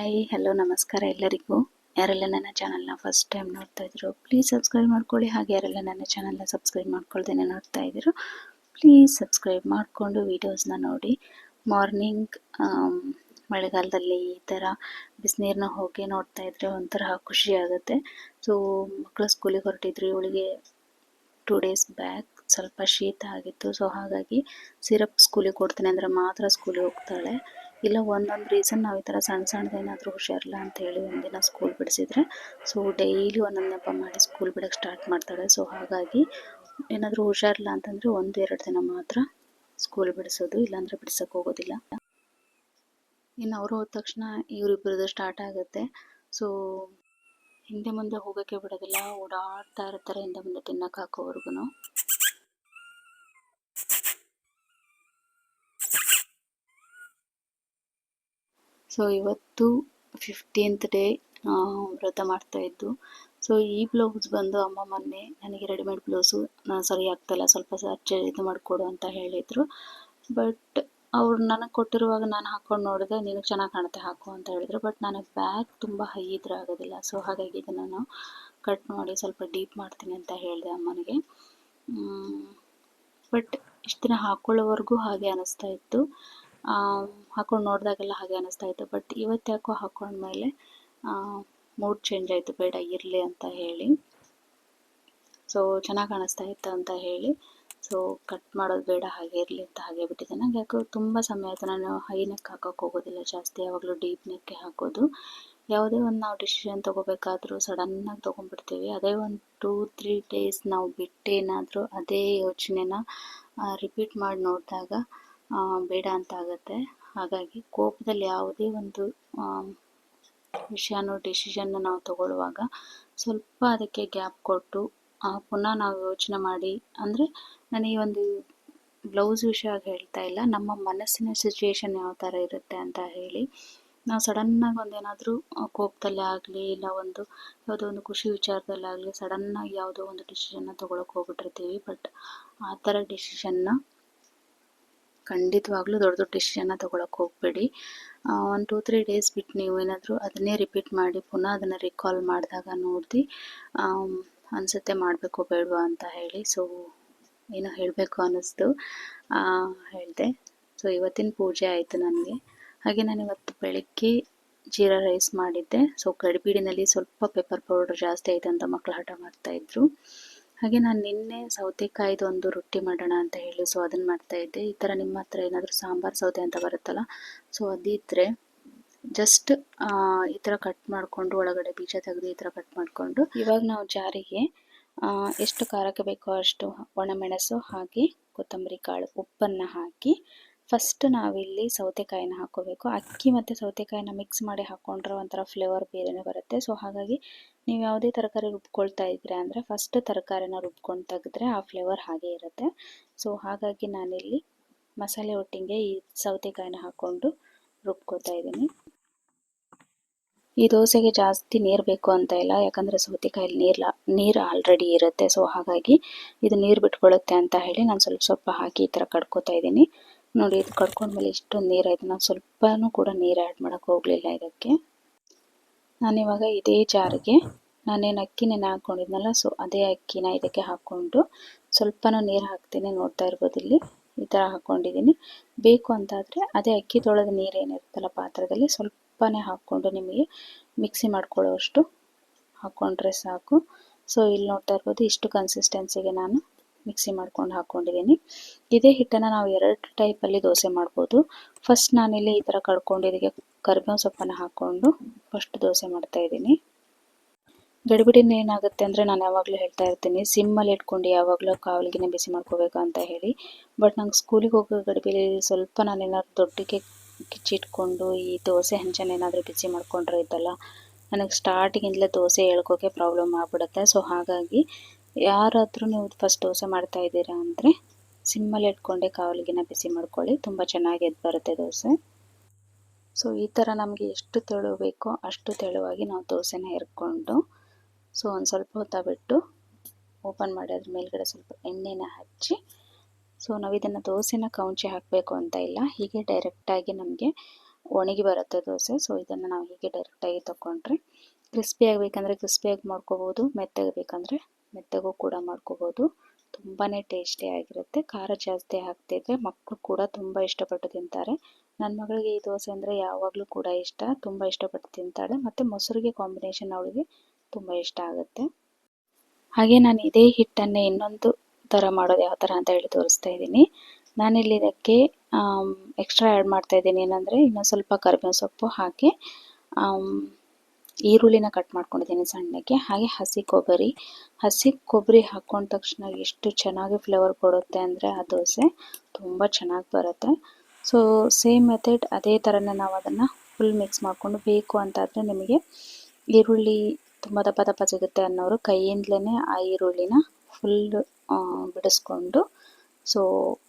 Hello, ನಮಸ್ಕಾರ ಎಲ್ಲರಿಗೂ. ಯಾರೆಲ್ಲ ನನ್ನ ಚಾನಲ್ನ ಫಸ್ಟ್ ಟೈಮ್ ನೋಡ್ತಾ ಇದ್ರು ಪ್ಲೀಸ್ ಸಬ್ಸ್ಕ್ರೈಬ್ ಮಾಡ್ಕೊಳ್ಳಿ. ಹಾಗೆ ಯಾರೆಲ್ಲ ನನ್ನ ಚಾನಲ್ನ ಸಬ್ಸ್ಕ್ರೈಬ್ ಮಾಡ್ಕೊಳ್ದೇನೆ ನೋಡ್ತಾ ಇದ್ರು ಪ್ಲೀಸ್ ಸಬ್ಸ್ಕ್ರೈಬ್ ಮಾಡಿಕೊಂಡು ವೀಡಿಯೋಸ್ನ ನೋಡಿ. ಮಾರ್ನಿಂಗ್ ಮಳೆಗಾಲದಲ್ಲಿ ಈ ಥರ ಬಿಸಿನೀರನ್ನ ಹೋಗಿ ನೋಡ್ತಾ ಇದ್ರೆ ಒಂಥರ ಖುಷಿ ಆಗುತ್ತೆ. ಸೊ ಮಕ್ಕಳು ಸ್ಕೂಲಿಗೆ ಹೊರಟಿದ್ರು, ಇವಳಿಗೆ ಟೂ ಡೇಸ್ ಬ್ಯಾಕ್ ಸ್ವಲ್ಪ ಶೀತ ಆಗಿತ್ತು. ಸೊ ಹಾಗಾಗಿ ಸಿರಪ್ ಸ್ಕೂಲಿಗೆ ಕೊಡ್ತೀನಿ ಅಂದರೆ ಮಾತ್ರ ಸ್ಕೂಲಿಗೆ ಹೋಗ್ತಾಳೆ. ಇಲ್ಲ, ಒಂದೊಂದು ರೀಸನ್ ನಾವು ಈ ಥರ ಸಣ್ಣ ಸಣ್ಣದೇನಾದರೂ ಹುಷಾರಿಲ್ಲ ಅಂತ ಹೇಳಿ ಒಂದಿನ ಸ್ಕೂಲ್ ಬಿಡಿಸಿದ್ರೆ ಸೊ ಡೈಲಿ ಒಂದೊಂದು ನೆಪ ಮಾಡಿ ಸ್ಕೂಲ್ ಬಿಡೋಕ್ಕೆ ಸ್ಟಾರ್ಟ್ ಮಾಡ್ತಾಳೆ. ಸೊ ಹಾಗಾಗಿ ಏನಾದರೂ ಹುಷಾರಿಲ್ಲ ಅಂತಂದರೆ ಒಂದು, ಎರಡು ದಿನ ಮಾತ್ರ ಸ್ಕೂಲ್ ಬಿಡಿಸೋದು, ಇಲ್ಲಾಂದರೆ ಬಿಡ್ಸೋಕ್ಕೆ ಹೋಗೋದಿಲ್ಲ. ಇನ್ನು ಅವರು ಹೋದ ತಕ್ಷಣ ಇವರಿಬ್ಬರದ್ದು ಸ್ಟಾರ್ಟ್ ಆಗುತ್ತೆ. ಸೊ ಹಿಂದೆ ಮುಂದೆ ಹೋಗೋಕ್ಕೆ ಬಿಡೋದಿಲ್ಲ, ಓಡಾಡ್ತಾ ಇರ್ತಾರೆ, ಹಿಂದೆ ಮುಂದೆ ತಿನ್ನಕ್ಕೆ ಹಾಕೋವರೆಗೂ ಸೊ ಇವತ್ತು ಫಿಫ್ಟೀನ್ತ್ ಡೇ ವ್ರತ ಮಾಡ್ತಾ ಇದ್ದು. ಸೊ ಈ ಬ್ಲೌಸ್ ಬಂದು ಅಮ್ಮ ಮೊನ್ನೆ ನನಗೆ ರೆಡಿಮೇಡ್ ಬ್ಲೌಸು ಸರಿ ಆಗ್ತಾಯಿಲ್ಲ ಸ್ವಲ್ಪ ಸರ್ಚ್ ಇದು ಮಾಡಿಕೊಡು ಅಂತ ಹೇಳಿದರು. ಬಟ್ ಅವ್ರು ನನಗೆ ಕೊಟ್ಟಿರುವಾಗ ನಾನು ಹಾಕ್ಕೊಂಡು ನೋಡಿದೆ ನಿನಗೆ ಚೆನ್ನಾಗಿ ಕಾಣುತ್ತೆ ಹಾಕು ಅಂತ ಹೇಳಿದ್ರು. ಬಟ್ ನನಗೆ ಬ್ಯಾಗ್ ತುಂಬ ಹೈ ಇದ್ರೆ ಆಗೋದಿಲ್ಲ. ಸೊ ಹಾಗಾಗಿ ಇದನ್ನು ನಾನು ಕಟ್ ಮಾಡಿ ಸ್ವಲ್ಪ ಡೀಪ್ ಮಾಡ್ತೀನಿ ಅಂತ ಹೇಳಿದೆ ಅಮ್ಮನಿಗೆ. ಬಟ್ ಇಷ್ಟು ದಿನ ಹಾಕ್ಕೊಳ್ಳೋವರೆಗೂ ಹಾಗೆ ಅನ್ನಿಸ್ತಾ ಇತ್ತು. ಹಾಕೊಂಡು ನೋಡಿದಾಗೆಲ್ಲ ಹಾಗೆ ಅನ್ನಿಸ್ತಾ ಇತ್ತು ಬಟ್ ಇವತ್ತು ಯಾಕೋ ಹಾಕೊಂಡ್ಮೇಲೆ ಮೂಡ್ ಚೇಂಜ್ ಆಯಿತು. ಬೇಡ, ಇರಲಿ ಅಂತ ಹೇಳಿ. ಸೊ ಚೆನ್ನಾಗಿ ಕಾಣಿಸ್ತಾ ಇತ್ತು ಅಂತ ಹೇಳಿ. ಸೊ ಕಟ್ ಮಾಡೋದು ಬೇಡ, ಹಾಗೆ ಇರಲಿ ಅಂತ ಹಾಗೆ ಬಿಟ್ಟಿದ್ದೆ ನಂಗೆ ಯಾಕೋ ತುಂಬ ಸಮಯ ಆಯಿತು. ನಾನು ಹೈ ನೆಕ್ ಹಾಕೋಕೆ ಹೋಗೋದಿಲ್ಲ ಜಾಸ್ತಿ. ಯಾವಾಗಲೂ ಡೀಪ್ ನೆಕ್ಕೆ ಹಾಕೋದು. ಯಾವುದೇ ಒಂದು ನಾವು ಡಿಸಿಷನ್ ತೊಗೋಬೇಕಾದ್ರೂ ಸಡನ್ನಾಗಿ ತೊಗೊಂಡ್ಬಿಡ್ತೀವಿ. ಅದೇ ಒಂದು ಟೂ ತ್ರೀ ಡೇಸ್ ನಾವು ಬಿಟ್ಟೇನಾದರೂ ಅದೇ ಯೋಚನೆನ ರಿಪೀಟ್ ಮಾಡಿ ನೋಡಿದಾಗ ಬೇಡ ಅಂತ ಆಗುತ್ತೆ. ಹಾಗಾಗಿ ಕೋಪದಲ್ಲಿ ಯಾವುದೇ ಒಂದು ವಿಷಯನೋ ಡಿಸಿಷನ್ ನಾವು ತಗೊಳ್ಳುವಾಗ ಸ್ವಲ್ಪ ಅದಕ್ಕೆ ಗ್ಯಾಪ್ ಕೊಟ್ಟು ಪುನಃ ನಾವು ಯೋಚನೆ ಮಾಡಿ, ಅಂದರೆ ನಾನು ಈ ಒಂದು ಬ್ಲೌಸ್ ವಿಷಯ ಹೇಳ್ತಾ ಇಲ್ಲ, ನಮ್ಮ ಮನಸ್ಸಿನ ಸಿಚುವೇಶನ್ ಯಾವ ಥರ ಇರುತ್ತೆ ಅಂತ ಹೇಳಿ, ನಾವು ಸಡನ್ನಾಗಿ ಒಂದೇನಾದರೂ ಕೋಪದಲ್ಲೇ ಆಗಲಿ, ಇಲ್ಲ ಒಂದು ಯಾವುದೋ ಒಂದು ಖುಷಿ ವಿಚಾರದಲ್ಲಾಗಲಿ ಸಡನ್ನಾಗಿ ಯಾವುದೋ ಒಂದು ಡಿಸಿಷನ್ನ ತೊಗೊಳಕ್ಕೆ ಹೋಗ್ಬಿಟ್ಟಿರ್ತೀವಿ ಬಟ್ ಆ ಥರ ಡಿಸಿಷನ್ನ ಖಂಡಿತವಾಗ್ಲೂ ದೊಡ್ಡ ದೊಡ್ಡ ಡಿಸಿಷನ್ನ ತೊಗೊಳಕ್ಕೆ ಹೋಗಬೇಡಿ. ಒಂದು ಟೂ ತ್ರೀ ಡೇಸ್ ಬಿಟ್ಟು ನೀವು ಏನಾದರೂ ಅದನ್ನೇ ರಿಪೀಟ್ ಮಾಡಿ, ಪುನಃ ಅದನ್ನು ರಿಕಾಲ್ ಮಾಡಿದಾಗ ನೋಡಿ ಅನಿಸುತ್ತೆ ಮಾಡಬೇಕು ಬೇಡವಾ ಅಂತ ಹೇಳಿ. ಸೊ ಏನೋ ಹೇಳಬೇಕು ಅನ್ನಿಸ್ತು ಹೇಳಿದೆ. ಸೊ ಇವತ್ತಿನ ಪೂಜೆ ಆಯಿತು ನನಗೆ. ಹಾಗೆ ನಾನು ಇವತ್ತು ಬೆಳಗ್ಗೆ ಜೀರಾ ರೈಸ್ ಮಾಡಿದ್ದೆ. ಸೊ ಗಡಿಬಿಡಿನಲ್ಲಿ ಸ್ವಲ್ಪ ಪೇಪರ್ ಪೌಡರ್ ಜಾಸ್ತಿ ಆಯಿತು ಅಂತ ಮಕ್ಕಳು ಹಠ ಮಾಡ್ತಾಯಿದ್ರು ಹಾಗೆ ನಾನು ನಿನ್ನೆ ಸೌತೆಕಾಯ್ದು ಒಂದು ರೊಟ್ಟಿ ಮಾಡೋಣ ಅಂತ ಹೇಳಿ ಸೊ ಅದನ್ನು ಮಾಡ್ತಾ ಇದ್ದೆ. ಈ ಥರ ನಿಮ್ಮ ಹತ್ರ ಏನಾದರೂ ಸಾಂಬಾರು ಸೌತೆ ಅಂತ ಬರುತ್ತಲ್ಲ ಸೊ ಅದಿದ್ದರೆ ಜಸ್ಟ್ ಈ ಥರ ಕಟ್ ಮಾಡಿಕೊಂಡು ಒಳಗಡೆ ಬೀಜ ತೆಗೆದು ಈ ಥರ ಕಟ್ ಮಾಡಿಕೊಂಡು ಇವಾಗ ನಾವು ಜಾರಿಗೆ ಎಷ್ಟು ಖಾರಕ್ಕೆ ಬೇಕೋ ಅಷ್ಟು ಒಣಮೆಣಸು ಹಾಗೆ ಕೊತ್ತಂಬರಿ ಕಾಳು ಉಪ್ಪನ್ನು ಹಾಕಿ ಫಸ್ಟ್ ನಾವಿಲ್ಲಿ ಸೌತೆಕಾಯಿನ ಹಾಕೋಬೇಕು. ಅಕ್ಕಿ ಮತ್ತು ಸೌತೆಕಾಯಿನ ಮಿಕ್ಸ್ ಮಾಡಿ ಹಾಕ್ಕೊಂಡ್ರೆ ಒಂಥರ ಫ್ಲೇವರ್ ಬೇರೆನೇ ಬರುತ್ತೆ. ಸೊ ಹಾಗಾಗಿ ನೀವು ಯಾವುದೇ ತರಕಾರಿ ರುಬ್ಕೊಳ್ತಾ ಇದ್ರೆ ಅಂದರೆ ಫಸ್ಟ್ ತರಕಾರಿನ ರುಬ್ಕೊಂಡು ತೆಗೆದ್ರೆ ಆ ಫ್ಲೇವರ್ ಹಾಗೆ ಇರುತ್ತೆ. ಸೊ ಹಾಗಾಗಿ ನಾನಿಲ್ಲಿ ಮಸಾಲೆ ಒಟ್ಟಿಗೆ ಈ ಸೌತೆಕಾಯಿನ ಹಾಕ್ಕೊಂಡು ರುಬ್ಕೋತಾ ಇದ್ದೀನಿ. ಈ ದೋಸೆಗೆ ಜಾಸ್ತಿ ನೀರು ಬೇಕು ಅಂತ ಇಲ್ಲ, ಯಾಕಂದರೆ ಸೌತೆಕಾಯಲ್ಲಿ ನೀರು ನೀರು ಆಲ್ರೆಡಿ ಇರುತ್ತೆ. ಸೊ ಹಾಗಾಗಿ ಇದು ನೀರು ಬಿಟ್ಕೊಳ್ಳುತ್ತೆ ಅಂತ ಹೇಳಿ ನಾನು ಸ್ವಲ್ಪ ಸ್ವಲ್ಪ ಹಾಕಿ ಈ ಥರ ಕಡ್ಕೋತಾ ಇದ್ದೀನಿ. ನೋಡಿ, ಇದು ಕಡ್ಕೊಂಡ್ಮೇಲೆ ಇಷ್ಟೊಂದು ನೀರಾಯಿತು ನಾನು ಸ್ವಲ್ಪನೂ ಕೂಡ ನೀರು ಆ್ಯಡ್ ಮಾಡೋಕ್ಕೆ ಹೋಗಲಿಲ್ಲ ಇದಕ್ಕೆ. ನಾನಿವಾಗ ಇದೇ ಜಾರಿಗೆ ನಾನೇನು ಅಕ್ಕಿ ನೆನೆ ಹಾಕ್ಕೊಂಡಿದ್ನಲ್ಲ ಸೊ ಅದೇ ಅಕ್ಕಿನ ಇದಕ್ಕೆ ಹಾಕ್ಕೊಂಡು ಸ್ವಲ್ಪನೂ ನೀರು ಹಾಕ್ತೀನಿ ನೋಡ್ತಾ ಇರ್ಬೋದು ಇಲ್ಲಿ. ಈ ಥರ ಹಾಕ್ಕೊಂಡಿದ್ದೀನಿ ಬೇಕು ಅಂತಾದರೆ ಅದೇ ಅಕ್ಕಿ ತೊಳೆದ ನೀರೇನಿರುತ್ತಲ್ಲ ಪಾತ್ರದಲ್ಲಿ ಸ್ವಲ್ಪನೇ ಹಾಕ್ಕೊಂಡು ನಿಮಗೆ ಮಿಕ್ಸಿ ಮಾಡ್ಕೊಳ್ಳೋಷ್ಟು ಹಾಕ್ಕೊಂಡ್ರೆ ಸಾಕು. ಸೊ ಇಲ್ಲಿ ನೋಡ್ತಾ ಇರ್ಬೋದು ಇಷ್ಟು ಕನ್ಸಿಸ್ಟೆನ್ಸಿಗೆ ನಾನು ಮಿಕ್ಸಿ ಮಾಡ್ಕೊಂಡು ಹಾಕ್ಕೊಂಡಿದ್ದೀನಿ ಇದೇ ಹಿಟ್ಟನ್ನು ನಾವು ಎರಡು ಟೈಪಲ್ಲಿ ದೋಸೆ ಮಾಡ್ಬೋದು. ಫಸ್ಟ್ ನಾನಿಲ್ಲಿ ಈ ಥರ ಕಡ್ಕೊಂಡು ಕರಿಬೇವು ಸೊಪ್ಪನ್ನು ಹಾಕ್ಕೊಂಡು ಫಸ್ಟ್ ದೋಸೆ ಮಾಡ್ತಾ ಇದ್ದೀನಿ. ಗಡಿಬಿಡಿನ ಏನಾಗುತ್ತೆ ಅಂದರೆ ನಾನು ಯಾವಾಗಲೂ ಹೇಳ್ತಾ ಇರ್ತೀನಿ ಸಿಮ್ಮಲ್ಲಿ ಇಟ್ಕೊಂಡು ಯಾವಾಗಲೂ ಕಾವಲಿಗಿನ ಬಿಸಿ ಮಾಡ್ಕೋಬೇಕು ಅಂತ ಹೇಳಿ. ಬಟ್ ನಂಗೆ ಸ್ಕೂಲಿಗೆ ಹೋಗೋ ಗಡಿಬಿಲಿ ಸ್ವಲ್ಪ ನಾನು ಏನಾದ್ರು ದೊಡ್ಡಕ್ಕೆ ಕಿಚ್ಚಿಟ್ಕೊಂಡು ಈ ದೋಸೆ ಹಂಚನ ಏನಾದರೂ ಬಿಸಿ ಮಾಡ್ಕೊಂಡ್ರೆ ಇದ್ದಲ್ಲ ನನಗೆ ಸ್ಟಾರ್ಟಿಂಗಿಂದಲೇ ದೋಸೆ ಹೇಳ್ಕೋಕೆ ಪ್ರಾಬ್ಲಮ್ ಆಗ್ಬಿಡುತ್ತೆ. ಸೊ ಹಾಗಾಗಿ ಯಾರಾದರೂ ನೀವು ಫಸ್ಟ್ ದೋಸೆ ಮಾಡ್ತಾ ಇದ್ದೀರಾ ಅಂದರೆ ಸಿಮ್ಮಲ್ಲಿ ಇಟ್ಕೊಂಡೆ ಕಾವಲಿಗಿನ ಬಿಸಿ ಮಾಡ್ಕೊಳ್ಳಿ. ತುಂಬ ಚೆನ್ನಾಗಿ ಎದ್ದು ಬರುತ್ತೆ ದೋಸೆ. ಸೊ ಈ ಥರ ನಮಗೆ ಎಷ್ಟು ತೆಳು ಬೇಕೋ ಅಷ್ಟು ತೆಳುವಾಗಿ ನಾವು ದೋಸೆನ ಹೆರ್ಕೊಂಡು ಸೊ ಒಂದು ಸ್ವಲ್ಪ ಹೊತ್ತ ಬಿಟ್ಟು ಓಪನ್ ಮಾಡಿ ಅದ್ರ ಮೇಲ್ಗಡೆ ಸ್ವಲ್ಪ ಎಣ್ಣೆನ ಹಚ್ಚಿ ಸೊ ನಾವು ಇದನ್ನು ದೋಸೆನ ಕೌಂಚಿ ಹಾಕಬೇಕು ಅಂತ ಇಲ್ಲ, ಹೀಗೆ ಡೈರೆಕ್ಟಾಗಿ ನಮಗೆ ಒಣಗಿ ಬರುತ್ತೆ ದೋಸೆ. ಸೊ ಇದನ್ನು ನಾವು ಹೀಗೆ ಡೈರೆಕ್ಟಾಗಿ ತೊಗೊಂಡ್ರೆ ಕ್ರಿಸ್ಪಿ ಆಗಬೇಕಂದ್ರೆ ಕ್ರಿಸ್ಪಿಯಾಗಿ ಮಾಡ್ಕೋಬೋದು, ಮೆತ್ತಗೆ ಬೇಕಂದರೆ ಮೆತ್ತಗೂ ಕೂಡ ಮಾಡ್ಕೋಬೋದು. ತುಂಬಾ ಟೇಸ್ಟಿಯಾಗಿರುತ್ತೆ ಖಾರ ಜಾಸ್ತಿ ಹಾಕ್ತಿದ್ರೆ ಮಕ್ಕಳು ಕೂಡ ತುಂಬ ಇಷ್ಟಪಟ್ಟು ತಿಂತಾರೆ. ನನ್ನ ಮಗಳಿಗೆ ಈ ದೋಸೆ ಅಂದರೆ ಯಾವಾಗಲೂ ಕೂಡ ಇಷ್ಟ. ತುಂಬ ಇಷ್ಟಪಟ್ಟು ತಿಂತಾಳೆ. ಮತ್ತು ಮೊಸರಿಗೆ ಕಾಂಬಿನೇಷನ್ ಅವಳಿಗೆ ತುಂಬ ಇಷ್ಟ ಆಗುತ್ತೆ. ಹಾಗೆ ನಾನು ಇದೇ ಹಿಟ್ಟನ್ನೇ ಇನ್ನೊಂದು ಥರ ಮಾಡೋದು ಯಾವ ಥರ ಅಂತ ಹೇಳಿ ತೋರಿಸ್ತಾ ಇದ್ದೀನಿ. ನಾನಿಲ್ಲಿ ಇದಕ್ಕೆ ಎಕ್ಸ್ಟ್ರಾ ಆ್ಯಡ್ ಮಾಡ್ತಾ ಇದ್ದೀನಿ ಏನಂದರೆ ಇನ್ನೊಂದು ಸ್ವಲ್ಪ ಕರಿಬೇವು ಸೊಪ್ಪು ಹಾಕಿ ಈರುಳ್ಳಿನ ಕಟ್ ಮಾಡ್ಕೊಂಡಿದ್ದೀನಿ ಸಣ್ಣಕ್ಕೆ ಹಾಗೆ ಹಸಿ ಕೊಬ್ಬರಿ. ಹಸಿ ಕೊಬ್ಬರಿ ಹಾಕೊಂಡ ತಕ್ಷಣ ಎಷ್ಟು ಚೆನ್ನಾಗಿ ಫ್ಲೇವರ್ ಕೊಡುತ್ತೆ ಅಂದರೆ ಆ ದೋಸೆ ತುಂಬ ಚೆನ್ನಾಗಿ ಬರುತ್ತೆ. ಸೊ ಸೇಮ್ ಮೆಥಡ್ ಅದೇ ಥರನೇ ನಾವು ಅದನ್ನು ಫುಲ್ ಮಿಕ್ಸ್ ಮಾಡಿಕೊಂಡು ಬೇಕು ಅಂತಾದರೆ ನಿಮಗೆ ಈರುಳ್ಳಿ ತುಂಬ ದಪ್ಪ ದಪ್ಪ ಸಿಗುತ್ತೆ ಅನ್ನೋರು ಕೈಯಿಂದಲೇ ಆ ಈರುಳ್ಳಿನ ಫುಲ್ ಬಿಡಿಸ್ಕೊಂಡು ಸೊ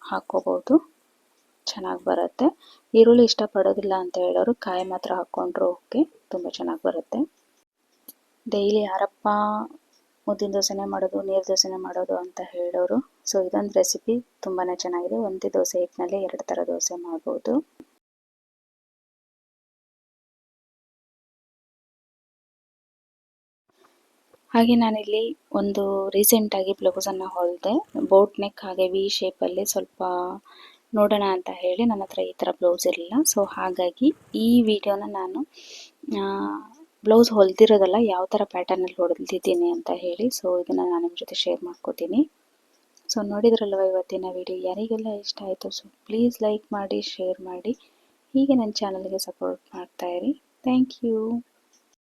ಹಾಕ್ಕೋಬೋದು ಚೆನ್ನಾಗಿ ಬರುತ್ತೆ. ಈರುಳ್ಳಿ ಇಷ್ಟಪಡೋದಿಲ್ಲ ಅಂತ ಹೇಳೋರು ಕಾಯಿ ಮಾತ್ರ ಹಾಕ್ಕೊಂಡ್ರು ಓಕೆ, ತುಂಬ ಚೆನ್ನಾಗಿ ಬರುತ್ತೆ. ಡೈಲಿ ಯಾರಪ್ಪ ಉದ್ದಿನ ದೋಸೆನೇ ಮಾಡೋದು, ನೀರು ದೋಸೆನೇ ಮಾಡೋದು ಅಂತ ಹೇಳೋರು. ಸೊ, ಇದೊಂದು ರೆಸಿಪಿ ತುಂಬಾ ಚೆನ್ನಾಗಿದೆ. ಒಂದೇ ದೋಸೆ ಹಿಟ್ಟಿನಲ್ಲಿ ಎರಡು ಥರ ದೋಸೆ ಮಾಡ್ಬೋದು. ಹಾಗೆ ನಾನಿಲ್ಲಿ ಒಂದು ರೀಸೆಂಟಾಗಿ ಬ್ಲೌಸನ್ನು ಹೊಲಿದೆ, ಬೋಟ್ ನೆಕ್ ಹಾಗೆ ವಿ ಶೇಪಲ್ಲಿ ಸ್ವಲ್ಪ ನೋಡೋಣ ಅಂತ ಹೇಳಿ ನನ್ನ ಹತ್ರ ಈ ಥರ ಬ್ಲೌಸ್ ಇರಲಿಲ್ಲ. ಸೊ ಹಾಗಾಗಿ ಈ ವಿಡಿಯೋನ ನಾನು ಬ್ಲೌಸ್ ಹೊಲ್ದಿರೋದಲ್ಲ ಯಾವ ಥರ ಪ್ಯಾಟರ್ನಲ್ಲಿ ಹೊಡೆದಿದ್ದೀನಿ ಅಂತ ಹೇಳಿ ಸೊ ಇದನ್ನು ನಾನು ನಿಮ್ಮ ಜೊತೆ ಶೇರ್ ಮಾಡ್ಕೋತೀನಿ. ಸೊ ನೋಡಿದ್ರಲ್ವ ಇವತ್ತಿನ ವಿಡಿಯೋ ಯಾರಿಗೆಲ್ಲ ಇಷ್ಟ ಆಯಿತು ಸೊ ಪ್ಲೀಸ್ ಲೈಕ್ ಮಾಡಿ ಶೇರ್ ಮಾಡಿ. ಹೀಗೆ ನನ್ನ ಚಾನಲ್ಗೆ ಸಪೋರ್ಟ್ ಮಾಡ್ತಾಯಿರಿ ಥ್ಯಾಂಕ್ ಯು